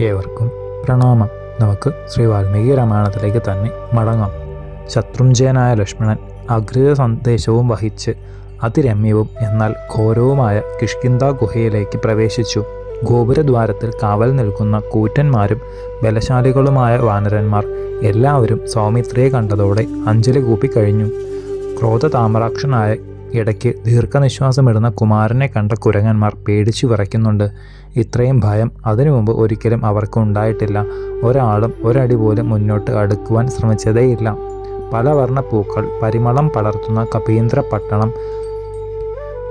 ഏവർക്കും പ്രണാമം. നമുക്ക് ശ്രീ വാൽമീകി രാമായണത്തിലേക്ക് തന്നെ മടങ്ങാം. ശത്രുഞ്ജയനായ ലക്ഷ്മണൻ അഗ്രഹ സന്ദേശവും വഹിച്ച് അതിരമ്യവും എന്നാൽ ഘോരവുമായ കിഷ്കിന്ത ഗുഹയിലേക്ക് പ്രവേശിച്ചു. ഗോപുരദ്വാരത്തിൽ കാവൽ നിൽക്കുന്ന കൂറ്റന്മാരും ബലശാലികളുമായ വാനരന്മാർ എല്ലാവരും സൗമിത്രിയെ കണ്ടതോടെ അഞ്ജലി കൂപ്പിക്കഴിഞ്ഞു ക്രോധതാമരാക്ഷനായ ഇടയ്ക്ക് ദീർഘനിശ്വാസമിടുന്ന കുമാരനെ കണ്ട കുരങ്ങന്മാർ പേടിച്ചു വിറയ്ക്കുന്നുണ്ട്. ഇത്രയും ഭയം അതിനു മുമ്പ് ഒരിക്കലും അവർക്ക് ഉണ്ടായിട്ടില്ല. ഒരാളും ഒരടി പോലും മുന്നോട്ട് അടുക്കുവാൻ ശ്രമിച്ചതേയില്ല. പലവർണ പൂക്കൾ പരിമളം പടർത്തുന്ന കപീന്ദ്ര പട്ടണം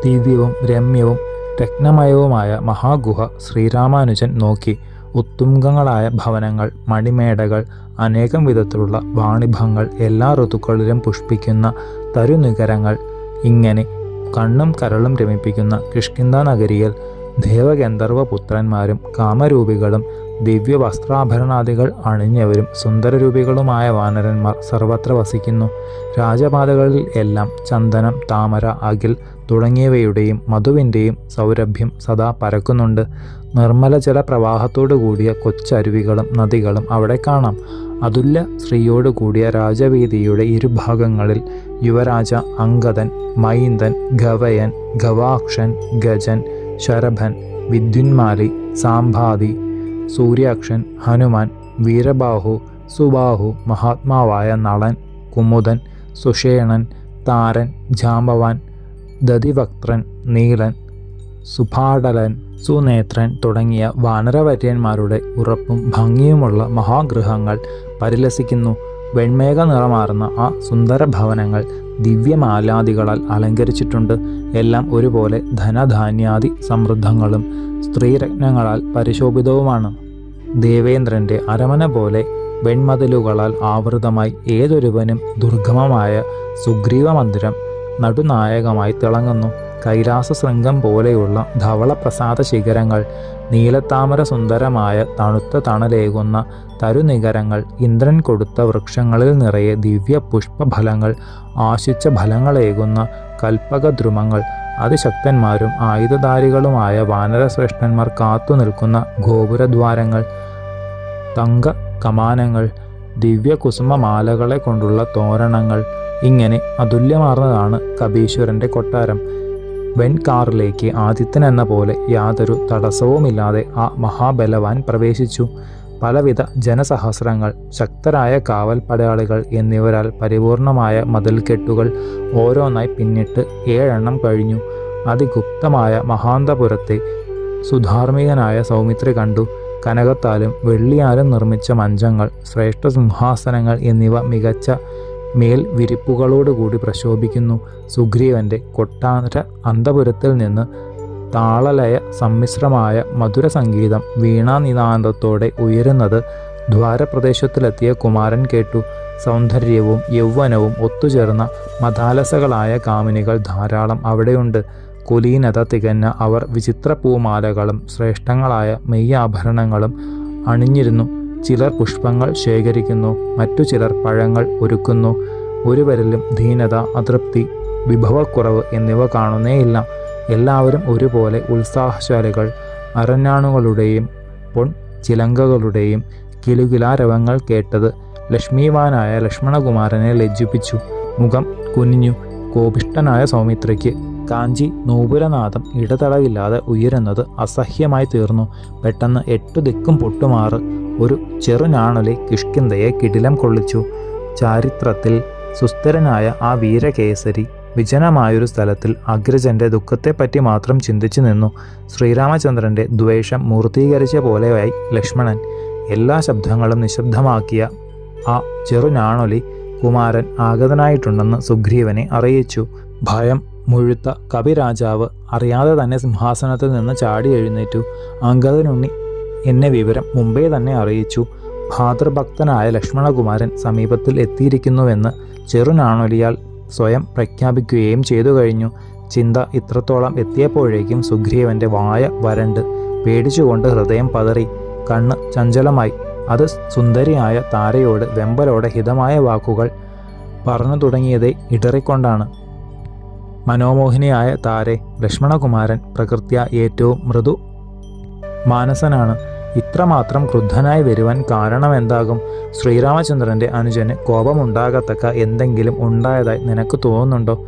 ദിവ്യവും രമ്യവും രത്നമയവുമായ മഹാഗുഹ ശ്രീരാമാനുജൻ നോക്കി. ഉത്തുംഗങ്ങളായ ഭവനങ്ങൾ മണിമേടകൾ അനേകം വിധത്തിലുള്ള വാണിഭങ്ങൾ എല്ലാ ഋതുക്കളിലും പുഷ്പിക്കുന്ന തരുനികരങ്ങൾ ഇങ്ങനെ കണ്ണും കരളും രമിപ്പിക്കുന്ന കിഷ്കിന്ത നഗരിയിൽ ദേവഗന്ധർവ പുത്രന്മാരും കാമരൂപികളും ദിവ്യ വസ്ത്രാഭരണാദികൾ അണിഞ്ഞവരും സുന്ദരരൂപികളുമായ വാനരന്മാർ സർവത്ര വസിക്കുന്നു. രാജപാതകളിൽ എല്ലാം ചന്ദനം താമര അകിൽ തുടങ്ങിയവയുടെയും മധുവിന്റെയും സൗരഭ്യം സദാ പരക്കുന്നുണ്ട്. നിർമ്മല ജല പ്രവാഹത്തോടു കൂടിയ കൊച്ചരുവികളും നദികളും അവിടെ കാണാം. അതുല്യ ശ്രീയോട് കൂടിയ രാജവീതിയുടെ ഇരുഭാഗങ്ങളിൽ യുവരാജ അങ്കദൻ മൈന്ദൻ ഗവയൻ ഗവാക്ഷൻ ഗജൻ ശരഭൻ വിദ്യുന്മാലി സാംഭാതി സൂര്യാക്ഷൻ ഹനുമാൻ വീരബാഹു സുബാഹു മഹാത്മാവായ നളൻ കുമുദൻ സുഷേണൻ താരൻ ജാമ്പവാൻ ദതിവക്ത്രൻ നീലൻ സുഭാടലൻ സുനേത്രൻ തുടങ്ങിയ വാനരവര്യന്മാരുടെ ഉറപ്പും ഭംഗിയുമുള്ള മഹാഗൃഹങ്ങൾ പരിലസിക്കുന്നു. വെൺമേഘ നിറമാർന്ന ആ സുന്ദര ഭവനങ്ങൾ ദിവ്യമാലാദികളാൽ അലങ്കരിച്ചിട്ടുണ്ട്. എല്ലാം ഒരുപോലെ ധനധാന്യാദി സമൃദ്ധങ്ങളും സ്ത്രീരത്നങ്ങളാൽ പരിശോഭിതവുമാണ്. ദേവേന്ദ്രന്റെ അരമന പോലെ വെൺമതിലുകളാൽ ആവൃതമായി ഏതൊരുവനും ദുർഗമമായ സുഗ്രീവ മന്ദിരം നടുനായകമായി തിളങ്ങുന്നു. കൈലാസ ശൃംഗം പോലെയുള്ള ധവളപ്രസാദ ശിഖരങ്ങൾ നീലത്താമര സുന്ദരമായ തണുത്ത തണലേകുന്ന തരുനികരങ്ങൾ ഇന്ദ്രൻ കൊടുത്ത വൃക്ഷങ്ങളിൽ നിറയെ ദിവ്യ പുഷ്പഫലങ്ങൾ ആശിച്ച ഫലങ്ങളേകുന്ന കൽപ്പകദ്രുമങ്ങൾ അതിശക്തന്മാരും ആയുധധാരികളുമായ വാനരശ്രേഷ്ഠന്മാർ കാത്തു നിൽക്കുന്ന ഗോപുരദ്വാരങ്ങൾ തങ്ക കമാനങ്ങൾ ദിവ്യകുസുമമാലകളെ കൊണ്ടുള്ള തോരണങ്ങൾ ഇങ്ങനെ അതുല്യമാർന്നതാണ് കബീശ്വരന്റെ കൊട്ടാരം. വെൺകാറിലേക്ക് ആദിത്യൻ എന്ന പോലെ യാതൊരു തടസ്സവുമില്ലാതെ ആ മഹാബലവാൻ പ്രവേശിച്ചു. പലവിധ ജനസഹസ്രങ്ങൾ ശക്തരായ കാവൽ പടയാളികൾ എന്നിവരാൽ പരിപൂർണമായ മതിൽക്കെട്ടുകൾ ഓരോന്നായി പിന്നിട്ട് ഏഴെണ്ണം കഴിഞ്ഞു. അതിഗുപ്തമായ മഹാന്തപുരത്തെ സുധാർമികനായ സൗമിത്രി കണ്ടു. കനകത്താലും വെള്ളിയാലും നിർമ്മിച്ച മഞ്ചങ്ങൾ ശ്രേഷ്ഠ സിംഹാസനങ്ങൾ എന്നിവ മികച്ച മേൽ വിരിപ്പുകളോടുകൂടി പ്രശോഭിക്കുന്നു. സുഗ്രീവന്റെ കൊട്ടാര അന്തപുരത്തിൽ നിന്ന് താളലയ സമ്മിശ്രമായ മധുര സംഗീതം വീണാനിതാന്തത്തോടെ ഉയരുന്നത് ദ്വാരപ്രദേശത്തിലെത്തിയ കുമാരൻ കേട്ടു. സൗന്ദര്യവും യൗവനവും ഒത്തുചേർന്ന മതാലസകളായ കാമിനികൾ ധാരാളം അവിടെയുണ്ട്. കുലീനത തികഞ്ഞ അവർ വിചിത്ര പൂമാലകളും ശ്രേഷ്ഠങ്ങളായ മെയ്യാഭരണങ്ങളും അണിഞ്ഞിരുന്നു. ചിലർ പുഷ്പങ്ങൾ ശേഖരിക്കുന്നു മറ്റു ചിലർ പഴങ്ങൾ ഒരുക്കുന്നു. ഒരുവരിലും ധീനത അതൃപ്തി വിഭവക്കുറവ് എന്നിവ കാണുന്നേയില്ല. എല്ലാവരും ഒരുപോലെ ഉത്സാഹശാലികൾ. അരഞ്ഞാണുകളുടെയും പൊൺ ചിലങ്കകളുടെയും കിലുകിലാരവങ്ങൾ കേട്ടത് ലക്ഷ്മിവാനായ ലക്ഷ്മണകുമാരനെ ലജ്ജിപ്പിച്ചു. മുഖം കുനിഞ്ഞു. കോപിഷ്ടനായ സൗമിത്രയ്ക്ക് കാഞ്ചി നൂപുരനാഥം ഇടതടവില്ലാതെ ഉയരുന്നത് അസഹ്യമായി തീർന്നു. പെട്ടെന്ന് എട്ടു ദിക്കും പൊട്ടുമാറ്. ഒരു ചെറുനാണൊലി കിഷ്കിന്തയെ കിടിലം കൊള്ളിച്ചു. ചാരിത്രത്തിൽ സുസ്ഥിരനായ ആ വീരകേസരി വിജനമായൊരു സ്ഥലത്തിൽ അഗ്രജന്റെ ദുഃഖത്തെപ്പറ്റി മാത്രം ചിന്തിച്ചു നിന്നു. ശ്രീരാമചന്ദ്രന്റെ ദ്വേഷം മൂർത്തീകരിച്ച പോലെയായി ലക്ഷ്മണൻ എല്ലാ ശബ്ദങ്ങളും നിശബ്ദമാക്കിയ ആ ചെറുനാണൊലി കുമാരൻ ആഗതനായിട്ടുണ്ടെന്ന് സുഗ്രീവനെ അറിയിച്ചു. ഭയം മുഴുത്ത കവിരാജാവ് അറിയാതെ തന്നെ സിംഹാസനത്തിൽ നിന്ന് ചാടി എഴുന്നേറ്റു. അങ്കദനുണ്ണി എന്നെ വിവരം മുമ്പേ തന്നെ അറിയിച്ചു. ഭാതൃഭക്തനായ ലക്ഷ്മണകുമാരൻ സമീപത്തിൽ എത്തിയിരിക്കുന്നുവെന്ന് ചെറുനാണൊലിയാൽ സ്വയം പ്രഖ്യാപിക്കുകയും ചെയ്തു കഴിഞ്ഞു. ചിന്ത ഇത്രത്തോളം എത്തിയപ്പോഴേക്കും സുഗ്രീവന്റെ വായ വരണ്ട് പേടിച്ചുകൊണ്ട് ഹൃദയം പതറി. കണ്ണ് ചഞ്ചലമായി. അത് സുന്ദരിയായ താരയോട് വെമ്പലോടെ ഹിതമായ വാക്കുകൾ പറഞ്ഞു തുടങ്ങിയതേ ഇടറിക്കൊണ്ടാണ്. മനോമോഹിനിയായ താരെ ലക്ഷ്മണകുമാരൻ പ്രകൃത്യ ഏറ്റവും മൃദു മാനസനാണ്. ഇത്രമാത്രം ക്രുദ്ധനായി വരുവാൻ കാരണമെന്താകും? ശ്രീരാമചന്ദ്രന്റെ അനുജന് കോപമുണ്ടാകത്തക്ക എന്തെങ്കിലും ഉണ്ടായതായി നിനക്ക് തോന്നുന്നുണ്ടോ?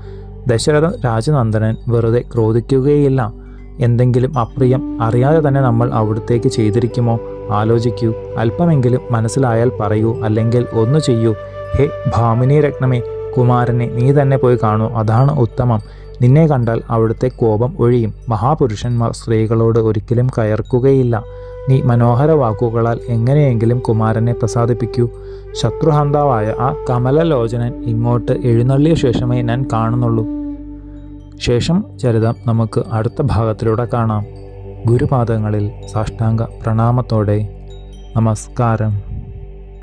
ദശരഥ രാജനന്ദനൻ വെറുതെ ക്രോധിക്കുകയില്ല. എന്തെങ്കിലും അപ്രിയം അറിയാതെ തന്നെ നമ്മൾ അവിടത്തേക്ക് ചെയ്തിരിക്കുമോ? ആലോചിക്കൂ. അല്പമെങ്കിലും മനസ്സിലായാൽ പറയൂ. അല്ലെങ്കിൽ ഒന്നു ചെയ്യൂ. ഹേ ഭാമിനി രത്നമേ കുമാരനെ നീ തന്നെ പോയി കാണൂ. അതാണ് ഉത്തമം. നിന്നെ കണ്ടാൽ അവിടുത്തെ കോപം ഒഴിയും. മഹാപുരുഷന്മാർ സ്ത്രീകളോട് ഒരിക്കലും കയർക്കുകയില്ല. നീ മനോഹര വാക്കുകളാൽ എങ്ങനെയെങ്കിലും കുമാരനെ പ്രസാദിപ്പിക്കൂ. ശത്രുഹന്താവായ ആ കമലലോചനൻ ഇങ്ങോട്ട് എഴുന്നള്ളിയ ശേഷമേ ഞാൻ കാണുന്നുള്ളൂ. ശേഷം ചരിതം നമുക്ക് അടുത്ത ഭാഗത്തിലൂടെ കാണാം. ഗുരുപാദങ്ങളിൽ സാഷ്ടാംഗ പ്രണാമത്തോടെ. നമസ്കാരം.